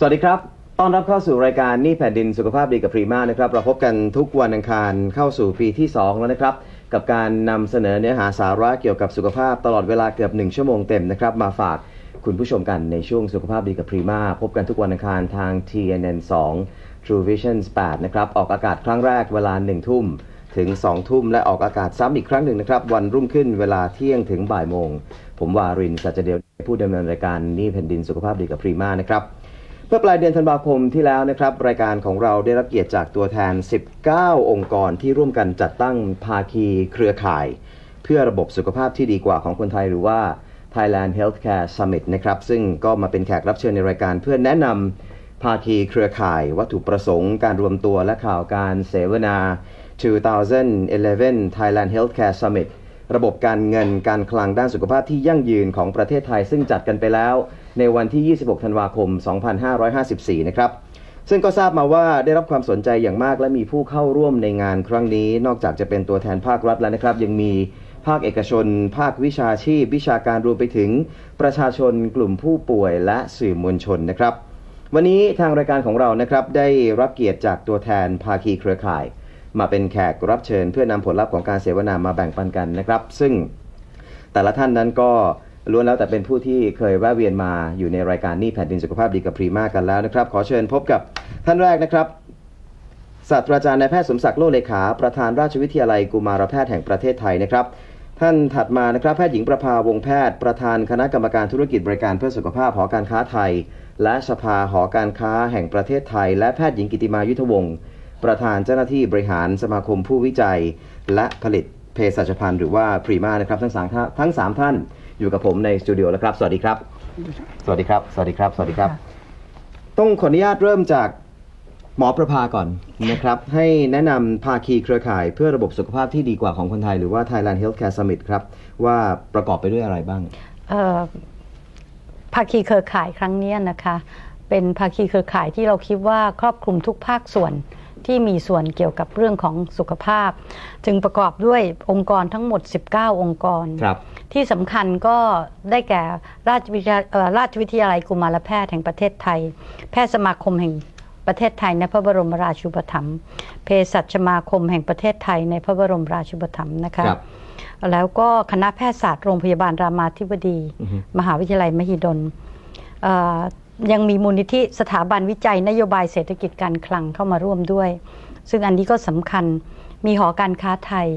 สวัสดีครับ ต้อนรับเข้าสู่รายการนี่แผ่นดินสุขภาพดีกับพรีมานะครับ เราพบกันทุกวันอังคารเข้าสู่ปีที่ 2 แล้วนะครับ กับการนำเสนอเนื้อหาสาระเกี่ยวกับสุขภาพตลอดเวลาเกือบ 1 ชั่วโมงเต็มนะครับ มาฝากคุณผู้ชมกันในช่วงสุขภาพดีกับพรีมาพบกันทุกวันอังคารทาง TNN 2 True Vision 8นะครับ ออกอากาศครั้งแรกเวลา 1 ทุ่มถึง 2 ทุ่มและออกอากาศซ้ำอีกครั้งหนึ่งนะครับ วันรุ่งขึ้นเวลาเที่ยงถึงบ่ายโมง ผมวารินสัจเดียวผู้ดำเนินรายการนี่แผ่นดินสุขภาพดีกับพรีมานะครับ เมื่อปลายเดือนธันวาคมที่แล้วนะครับ รายการของเราได้รับเกียรติจากตัวแทน 19 องค์กรที่ร่วมกันจัดตั้งภาคีเครือข่าย เพื่อระบบสุขภาพที่ดีกว่าของคนไทยหรือว่า Thailand Healthcare Summit นะครับซึ่งก็มาเป็นแขกรับเชิญในรายการเพื่อแนะนำภาคีเครือข่าย วัตถุประสงค์การรวมตัวและข่าวการเสวนา 2011 Thailand Healthcare Summit ระบบการเงินการคลังด้านสุขภาพที่ยั่งยืนของประเทศไทย ซึ่งจัดกันไปแล้ว ในวันที่ 26 ธันวาคม 2554 นะครับ ซึ่งก็ทราบมาว่าได้รับความสนใจอย่างมากและมีผู้เข้าร่วมในงานครั้งนี้ นอกจากจะเป็นตัวแทนภาครัฐแล้วนะครับ ยังมีภาคเอกชน ภาควิชาชีพ วิชาการรวมไปถึงประชาชนกลุ่มผู้ป่วยและสื่อมวลชนนะครับ วันนี้ทางรายการของเรานะครับได้รับเกียรติจากตัวแทนภาคีเครือข่าย มาเป็นแขกรับเชิญ เพื่อนำผลลัพธ์ของการเสวนามาแบ่งปันกันนะครับ ซึ่งแต่ละท่านนั้นก็ ล้วนแล้วแต่เป็นผู้ที่เคยแวะเวียนมาอยู่ในรายการนี่แผ่นดินสุขภาพดีกับพรีมากันแล้วนะครับ ขอเชิญพบกับท่านแรกนะครับศาสตราจารย์นายแพทย์สมศักดิ์โลเลขา ประธานราชวิทยาลัยกุมารแพทย์แห่งประเทศไทยนะครับ ท่านถัดมานะครับแพทย์หญิงประภาวงแพทย์ ประธานคณะกรรมการธุรกิจบริการเพื่อสุขภาพหอการค้าไทย และสภาหอการค้าแห่งประเทศไทย และแพทย์หญิงกิติมายุทธวงศ์ประธานเจ้าหน้าที่บริหารสมาคมผู้วิจัย และผลิตเภสัชพันธ์หรือว่าพรีมานะครับทั้งสามท่านทั้งสามท่าน อยู่กับผมในสตูดิโอแล้วครับ สวัสดีครับ สวัสดีครับ สวัสดีครับ สวัสดีครับ ต้องขออนุญาตเริ่มจากหมอประภาก่อนนะครับ ให้แนะนำภาคีเครือข่ายเพื่อระบบสุขภาพที่ดีกว่าของคนไทย หรือว่า Thailand Healthcare Summit ครับ ว่าประกอบไปด้วยอะไรบ้างเอ่อภาคีเครือข่ายครั้งเนี้ยนะคะ เป็นภาคีเครือข่ายที่เราคิดว่าครอบคลุมทุกภาคส่วนที่มีส่วนเกี่ยวกับเรื่องของสุขภาพ จึงประกอบด้วยองค์กรทั้งหมด 19 องค์กรครับ ที่สำคัญก็ได้แก่ราชวิทยาเอ่อราชวิทยาลัยกุมารแพทย์แห่งประเทศไทย แพทย์สมาคมแห่งประเทศไทยในพระบรมราชูปถัมภ์เภสัชสมาคมแห่งประเทศไทยในพระบรมราชูปถัมภ์นะคะครับแล้วก็คณะแพทยศาสตร์โรงพยาบาลรามาธิบดีอือฮึมหาวิทยาลัยมหิดลเอ่อยังมีมูลนิธิสถาบันวิจัยนโยบายเศรษฐกิจการคลังเข้ามาร่วมด้วย ซึ่งอันนี้ก็สำคัญ มีหอการค้าไทย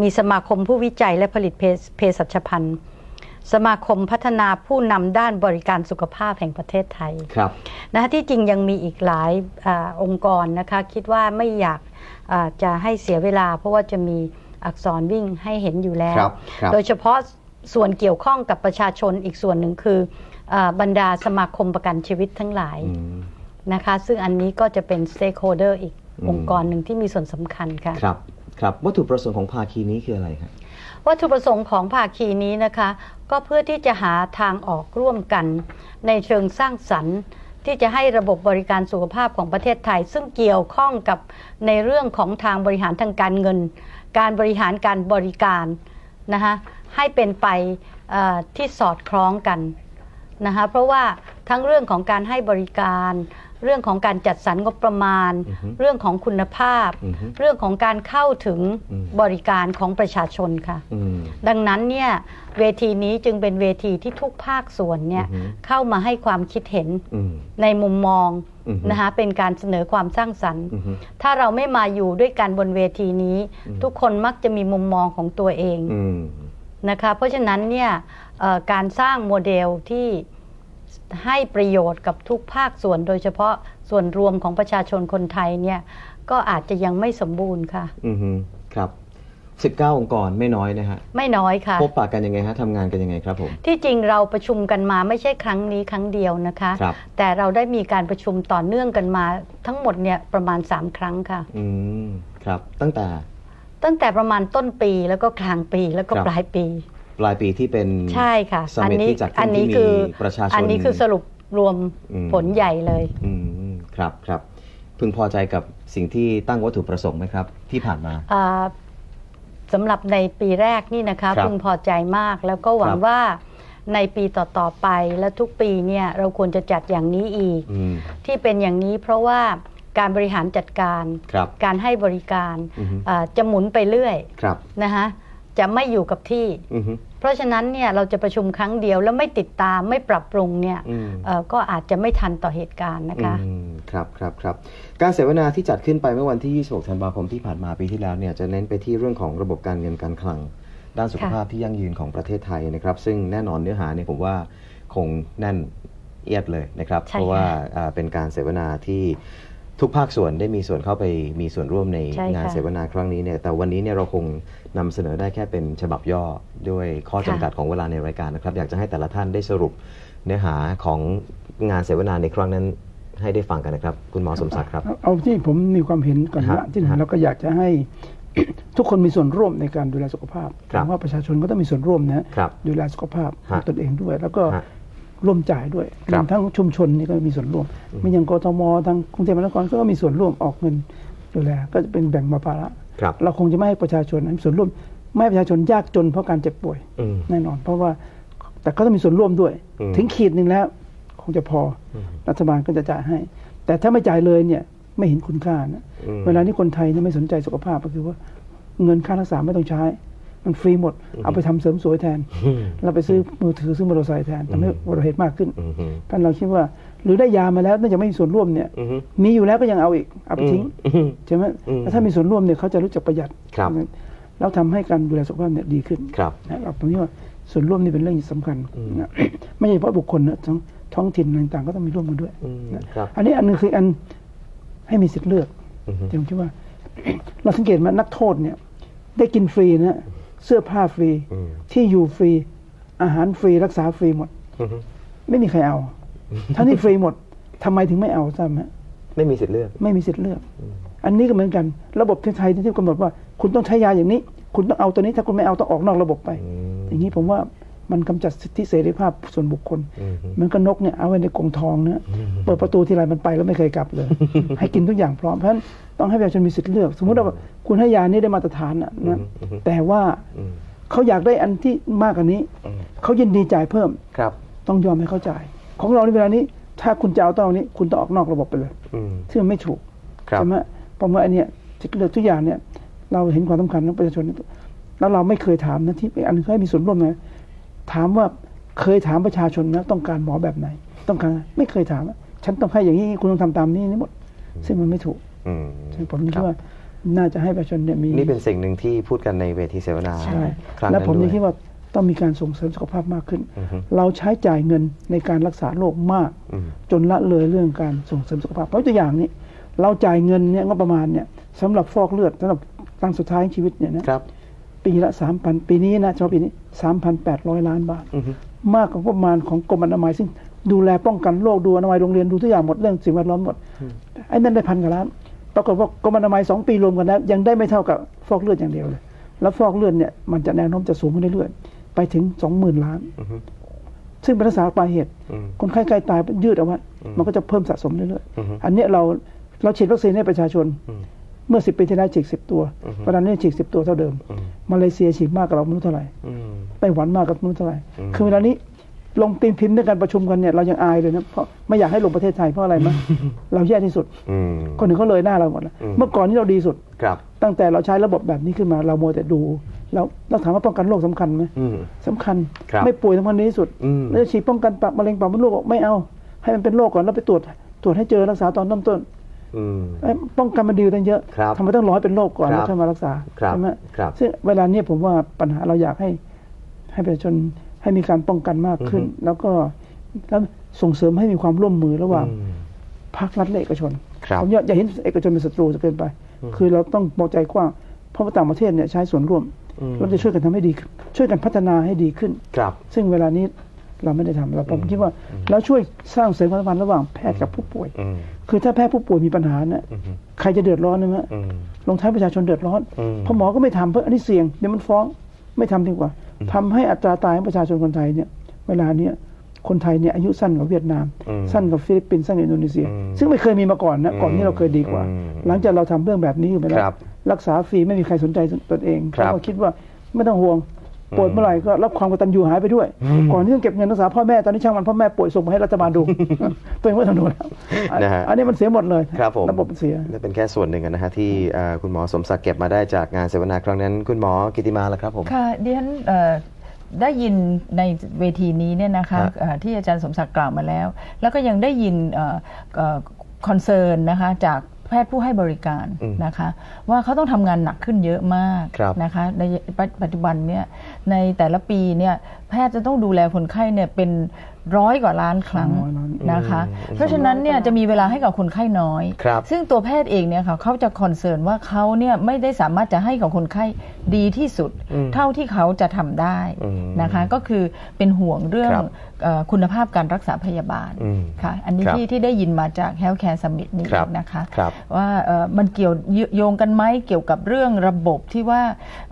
มีสมาคมผู้วิจัยและผลิตเภสเภสัชพันธ์สมาคมพัฒนาผู้นำด้านบริการสุขภาพแห่งประเทศไทยครับนะคะที่จริงยังมีอีกหลายอาองค์กรนะคะ คิดว่าไม่อยากอ่าจะให้เสียเวลา เพราะว่าจะมีอักษรวิ่งให้เห็นอยู่แล้วครับครับโดยเฉพาะส่วนเกี่ยวข้องกับประชาชนอีกส่วนหนึ่งคืออาบรรดาสมาคมประกันชีวิตทั้งหลายอืมนะคะ ซึ่งอันนี้ก็จะเป็น stakeholder อีก อืมองค์กรหนึ่งที่มีส่วนสำคัญค่ะครับครับวัตถุประสงค์ของภาคีนี้คืออะไรครับวัตถุประสงค์ของภาคีนี้นะคะ ก็เพื่อที่จะหาทางออกร่วมกัน ในเชิงสร้างสรรค์ที่จะให้ระบบบริการสุขภาพของประเทศไทย ซึ่งเกี่ยวข้องกับในเรื่องของทางบริหารทางการเงิน การบริหารการบริการนะคะให้เป็นไปเอ่อที่สอดคล้องกันนะคะเพราะว่าทั้งเรื่องของการให้บริการ เรื่องของการจัดสรรงบประมาณอือฮึเรื่องของคุณภาพอือฮึเรื่องของการเข้าถึงอืมบริการของประชาชนค่ะอืมดังนั้นเนี่ยเวทีนี้จึงเป็นเวทีที่ทุกภาคส่วนเนี่ยอือฮึเข้ามาให้ความคิดเห็นอืมในมุมมองอือฮึนะคะเป็นการเสนอความสร้างสรรค์อืมถ้าเราไม่มาอยู่ด้วยกันบนเวทีนี้อืมทุกคนมักจะมีมุมมองของตัวเองอืมนะคะเพราะฉะนั้นเนี่ยเอ่อการสร้างโมเดลที่ ให้ประโยชน์กับทุกภาคส่วน โดยเฉพาะส่วนรวมของประชาชนคนไทยเนี่ยก็อาจจะยังไม่สมบูรณ์ค่ะ อืมฮึครับ19 องค์กรไม่น้อยนะฮะ ไม่น้อยค่ะ พบปะกันยังไงฮะทำงานกันยังไงครับผม ที่จริงเราประชุมกันมาไม่ใช่ครั้งนี้ครั้งเดียวนะคะครับแต่เราได้มีการประชุมต่อเนื่องกันมาทั้งหมดเนี่ยประมาณ 3 ครั้งค่ะ อืม ครับ ตั้งแต่ ตั้งแต่ประมาณต้นปีแล้วก็กลางปีแล้วก็ครับปลายปี ปลายปีที่เป็นใช่ค่ะ Summit ที่จัดขึ้นอันี้ที่มีคือประชาชนอันนี้คือสรุปรวมอืมผลใหญ่เลยอืมครับครับพึงพอใจกับสิ่งที่ตั้งวัตถุประสงค์ไหมครับ ที่ผ่านมาอ่าสำหรับในปีแรกนี่นะคะครับพึงพอใจมากแล้วก็หวัคงรับว่าในปีต่อ ๆ ไปและทุกปีเนี่ยเราควรจะจัดอย่างนี้อีกอืมที่เป็นอย่างนี้เพราะว่าการบริหารจัดการครับการให้บริการอือฮึอ่าจะหมุนไปเรื่อยครับนะคะ จะไม่อยู่กับที่อือฮึเพราะฉะนั้นเนี่ยเราจะประชุมครั้งเดียวแล้วไม่ติดตามไม่ปรับปรุงเนี่ยอืมเอ่อก็อาจจะไม่ทันต่อเหตุการณ์นะคะอืมครับครับครับการเสวนาที่จัดขึ้นไปเมื่อวันที่ 26 ธันวาคมที่ผ่านมาปีที่แล้วเนี่ยจะเน้นไปที่เรื่องของระบบการเงินการคลัง ด้านสุขภาพที่ยั่งยืนของประเทศไทยนะครับ ซึ่งแน่นอนเนื้อหาเนี่ยผมว่าคงแน่นเอียดเลยนะครับใช่ค่ะเพราะว่าอ่าเป็นการเสวนาที่ ทุกภาคส่วนได้มีส่วนเข้าไปมีส่วนร่วมในใช่ค่ะงานเสวนาครั้งนี้เนี่ยแต่วันนี้เนี่ยเราคงนำเสนอได้แค่เป็นฉบับย่อด้วยข้อจำกัดของเวลาในรายการนะครับ อยากจะให้แต่ละท่านได้สรุปเนื้อหาของงานเสวนาในครั้งนั้นให้ได้ฟังกันนะครับ คุณหมอสมศักดิ์ครับ เอาเอาที่ผมมีความเห็นก่อนฮะว่าที่หนึ่ฮะงเราก็อยากจะให้ ทุกคนมีส่วนร่วมในการดูแลสุขภาพครับผมว่าประชาชนก็ต้องมีส่วนร่วมนะฮะครับดูแลสุขภาพของฮะตนเองด้วย แล้วก็ฮะ ร่วมจ่ายด้วยครัรบวมทั้งชุมชนนี่ก็มีส่วนร่วมไม่อย่างกทมทางกรุงเทพมหานครก็มีส่วนร่วมออกเงินดูแลก็จะเป็นแบ่งมาภาระครับเราคงจะไม่ให้ประชาชนมีส่วนร่วม ไม่ให้ประชาชนยากจนเพราะการเจ็บป่วยอืมแน่นอน เพราะว่าแต่ก็ต้องมีส่วนร่วมด้วยอืมถึงขีดหนึ่งแล้ว คงจะพออรัฐบาลก็จะจ่ายให้ แต่ถ้าไม่จ่ายเลยเนี่ยไม่เห็นคุณค่านะอืมเวลานี้คนไทยเนี่ยไม่สนใจสุขภาพก็คือว่าเงินค่ารักษาไม่ต้องใช้ มันฟรีหมด เอาไปทำเสริมสวยแทน เราไปซื้อมือถือซื้อมอเตอร์ไซค์แทนทำให้อุบัติเหตุมากขึ้นอืมอืมท่านเราคิดว่า หรือได้ยามาแล้วน่าจะไม่มีส่วนร่วมเนี่ยอืมมีอยู่แล้วก็ยังเอาอีกเอาไปทิ้งอืมใช่ไหมอืมแล้วถ้ามีส่วนร่วมเนี่ยเขาจะรู้จักประหยัดครับแล้วทำให้การดูแลสุขภาพเนี่ยดีขึ้นครับนะครับผมคิดว่าส่วนร่วมนี่เป็นเรื่องสำคัญอืมนะไม่ใช่เฉพาะบุคคลนะท้องท้องถิ่นต่างๆ ก็ต้องมีร่วมกันด้วยอืมนะครับอันนี้อันหนึงคืออันให้มีสิทธิ์เลือกอืมแต่ผมคิดว่า เราสังเกตมานักโทษเนี่ย ได้กินฟรีนะ เสื้อผ้าฟรีอืมที่อยู่ฟรี อาหารฟรีรักษาฟรีหมดอืมไม่มีใครเอาทั้งที่ฟรีหมดทำไมถึงไม่เอาทราบไหมไม่มีสิทธิ์เลือก ไม่มีสิทธิ์เลือก อันนี้ก็เหมือนกัน ระบบไทยที่กำหนดว่า คุณต้องใช้ยาอย่างนี้ คุณต้องเอาตัวนี้ถ้าคุณไม่เอาต้องออกนอกระบบไปอืมอย่างนี้ผมว่า มันกำจัดสิทธิเสรีภาพส่วนบุคคลอืมเหมือนกับนกเนี่ยเอาไว้ในกรงทองเนี่ยเปิดประตูทีไรมันไปแล้วไม่เคยกลับเลย ให้กินทุกอย่างพร้อมเพราะฉะนั้นต้องให้ประชาชนมีสิทธิ์เลือก สมมติว่าคุณให้ยานี้ได้มาตรฐานนะนะแต่ว่าอืมเขาอยากได้อันที่มากกว่านี้อืมเขายินดีจ่ายเพิ่มครับ ต้องยอมให้เขาจ่าย ของเราในเวลานี้ ถ้าคุณจะเอาต้องเอานี้ คุณต้องออกนอกระบบไปเลยอืมซึ่งมันไม่ถูกครับใช่ไหมเพราะว่าอันเนี้ยสิทธิเลือกทุกอย่างเนี่ยเราเห็นความสำคัญของประชาชนแล้วเราไม่เคยถามนะที่อันนึงให้มีส่วนร่วมนะ ถามว่าเคยถามประชาชนนะต้องการหมอแบบไหน ต้องการอะไรไม่เคยถามอะฉันต้องให้อย่างนี้คุณต้องทำตามนี้นี่หมด ซึ่งมันไม่ถูกอืมซึ่งผมคิดรับว่าน่าจะให้ประชาชนเนี่ยมีนี่เป็นสิ่งหนึ่งที่พูดกันในเวทีเสวนาใช่ใช่ครั้งและนั้นผมด้ยัวงยคิดว่าต้องมีการส่งเสริมสุขภาพมากขึ้นอือฮึเราใช้จ่ายเงินในการรักษาโรคมากอืมจนละเลยเรื่องการส่งเสริมสุขภาพเพราะตัวอย่างนี้ เราจ่ายเงินเนี่ยงบประมาณเนี่ยสำหรับฟอกเลือดสำหรับครั้งสุดท้ายของชีวิตเนี่ยนะครับ ปีละสามพันปีนี้นะเฉพาะปีนี้สามพันแปดร้อยล้านบาทอือฮึมากกว่างบประมาณของกรมอนามัยซึ่งดูแลป้องกันโรคดูอนามัยโรงเรียนดูทุกอย่างหมดเรื่องสิ่งแวดล้อมหมดไอ้นั่นได้พันกว่าล้านปรากฏว่ากรมอนามัยสองปีรวมกันแล้วยังได้ไม่เท่ากับฟอกเลือดอย่างเดียวเลย แล้วฟอกเลือดเนี่ยมันจะแนวโน้มจะสูงขึ้นเรื่อยๆไปถึงสองหมื่นล้านอือฮึซึ่งเป็นรักษาปลายเหตุอืมคนไข้ใกล้ตายยืดเอาไว้มันก็จะเพิ่มสะสมเรื่อยอือฮึๆอันเนี้ยเราเราฉีดวัคซีนให้ประชาชนอืม เมื่อสิบปีที่แล้วฉีดสิบตัวอือฮึปัจจุบันนี้ฉีดสิบตัวเท่าเดิมอืมมาเลเซียฉีดมากกว่าเราไม่รู้เท่าไหร่อืมไต้หวันมากกว่าไม่รู้เท่าไหร่อืมคือเวลานี้ลงปีนพิมพ์ด้วยกันประชุมกันเนี่ยเรายังอายเลยนะเพราะไม่อยากให้ลงประเทศไทยเพราะอะไรมั้ยเราแย่ที่สุดอืมคนอื่นเขาเลยหน้าเราหมดแล้วอืมเมื่อก่อนนี้เราดีสุดครับ ตั้งแต่เราใช้ระบบแบบนี้ขึ้นมาเราโมวแต่ดูแล้วเราถามว่าป้องกันโรคสำคัญไหมอืมสำคัญครับไม่ป่วยสำคัญที่สุดอืมแล้วจะฉีดป้องกันปากมะเร็งปากมดลูกบอกไม่เอา ให้มันเป็นโรคก่อนแล้วไปตรวจตรวจให้เจอรักษาตอนต้นต้นอืมเอ้ย ป้องกันมันดีกว่าตั้งเยอะครับทำไมต้องรอให้เป็นโรคก่อนครับแล้วค่อยมารักษาครับใช่ไหมครับซึ่งเวลาเนี้ยผมว่าปัญหาเราอยากให้ ให้ประชาชนให้มีการป้องกันมากขึ้น แล้วก็แล้วส่งเสริมให้มีความร่วมมือระหว่างอืมภาครัฐและเอกชนครับผมอย่าอย่าเห็นเอกชนเป็นศัตรูจะเกินไป คือเราต้องมองใจกว้างเพราะว่าต่างประเทศเนี่ยใช้ส่วนร่วมอืมเราจะช่วยกันทำให้ดีขึ้นช่วยกันพัฒนาให้ดีขึ้นครับ ซึ่งเวลานี้ เราไม่ได้ทำเราผมคิดว่าเราช่วยสร้างเสริมความสัมพันธ์ระหว่างแพทย์กับผู้ป่วยอืมคือถ้าแพทย์ผู้ป่วยมีปัญหาเนี่ยอืมใครจะเดือดร้อนนะฮะอืมลงท้ายประชาชนเดือดร้อนอืมเพราะหมอก็ไม่ทำเพราะอันนี้เสี่ยงเดี๋ยวมันฟ้องไม่ทำดีกว่าทำให้อัตราตายของประชาชนคนไทยเนี่ย เวลาเนี้ยคนไทยเนี่ยอายุสั้นกว่าเวียดนามอืมสั้นกว่าฟิลิปปินส์สั้นกว่าอินโดนีเซียอืมซึ่งไม่เคยมีมาก่อนนะก่อนนี้เราเคยดีกว่าอืมหลังจากเราทำเรื่องแบบนี้อยู่ไปแล้ครัวบรักษาฟรีไม่มีใครสนใจตนเองครับเขาก็คิดว่าไม่ต้องห่วง ป่วยเมื่อไหร่ก็รับความกตัญญูหายไปด้วย ก่อนที่ต้องเก็บเงินรักษาพ่อแม่ตอนนี้ช่างมันพ่อแม่ป่วยส่งมาให้รัฐบาลดูตัวเองไม่ต้องดูแล้วนะฮะอันนี้มันเสียหมดเลยครับผมระบบมันเสียนี่เป็นแค่ส่วนหนึ่งนะฮะที่เอ่อคุณหมอสมศักดิ์เก็บมาได้จากงานเสวนาครั้งนั้นคุณหมอกิติมาละครับผมค่ะดิฉันเอ่อได้ยินในเวทีนี้เนี่ยนะคะฮะเอ่อที่อาจารย์สมศักดิ์กล่าวมาแล้ว แล้วก็ยังได้ยินคอนเซิร์นนะคะจากแพทย์ผู้ให้บริการอืมนะคะ ว่าเขาต้องทำงานหนักขึ้นเยอะมากครับนะคะในปัจจุบันเนี่ยในแต่ละปีเนี่ยแพทย์จะต้องดูแลคนไข้เนี่ยเป็น ร้อยกว่าล้านครั้งร้อยล้านนะคะอืมเพราะฉะนั้นเนี่ยจะมีเวลาให้กับคนไข้น้อยครับซึ่งตัวแพทย์เองเนี่ยค่ะเขาจะคอนเซิร์นว่าเขาเนี่ยไม่ได้สามารถจะให้กับคนไข้ดีที่สุดอืมเท่าที่เขาจะทำได้อืมนะคะ ก็คือเป็นห่วงเรื่องครับเอ่อคุณภาพการรักษาพยาบาลอืมค่ะ อันนี้ครับที่ที่ได้ยินมาจาก Healthcare Summit นี้ครับนะคะครับว่าเอ่อมันเกี่ยวโยงกันไหมเกี่ยวกับเรื่องระบบที่ว่า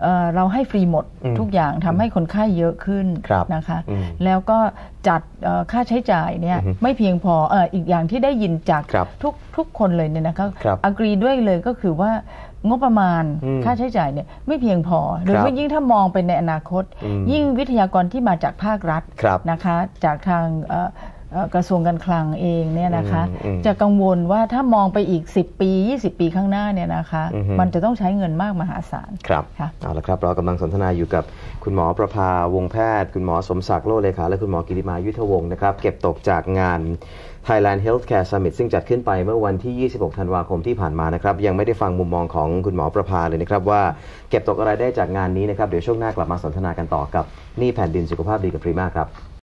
เอ่อเราให้ฟรีหมดอืมทุกอย่างทำให้คนไข้เยอะขึ้นครับนะคะอืมแล้วก็ จัดเอ่อค่าใช้จ่ายเนี่ยอือฮึไม่เพียงพอเอ่ออีกอย่างที่ได้ยินจากครับทุกทุกคนเลยเนี่ยนะคะครับอกรีด้วยเลยก็คือว่างบประมาณอืมค่าใช้จ่ายเนี่ยไม่เพียงพอหรือครับว่ายิ่งถ้ามองไปในอนาคตอืมยิ่งวิทยากรที่มาจากภาครัฐครับนะคะ จากทางเอ่อเอ่อ กระทรวงการคลังเองเนี่ยนะคะอืมอืมจะกังวลว่าถ้ามองไปอีก 10 ปี 20 ปีข้างหน้าเนี่ยนะคะอือฮึมันจะต้องใช้เงินมากมหาศาลครับค่ะเอาละครับ เรากำลังสนทนาอยู่กับคุณหมอประภาวงศ์แพทย์ คุณหมอสมศักดิ์โลเลขาและคุณหมอกิติมายุทธวงศ์นะครับเก็บตกจากงาน Thailand Healthcare Summit ซึ่งจัดขึ้นไปเมื่อวันที่ 26 ธันวาคมที่ผ่านมานะครับ ยังไม่ได้ฟังมุมมองของคุณหมอประภาเลยนะครับว่าเก็บตกอะไรได้จากงานนี้นะครับเดี๋ยวช่วงหน้ากลับมาสนทนากันต่อกับนี่แผ่นดินสุขภาพดีกับพรีมาครับ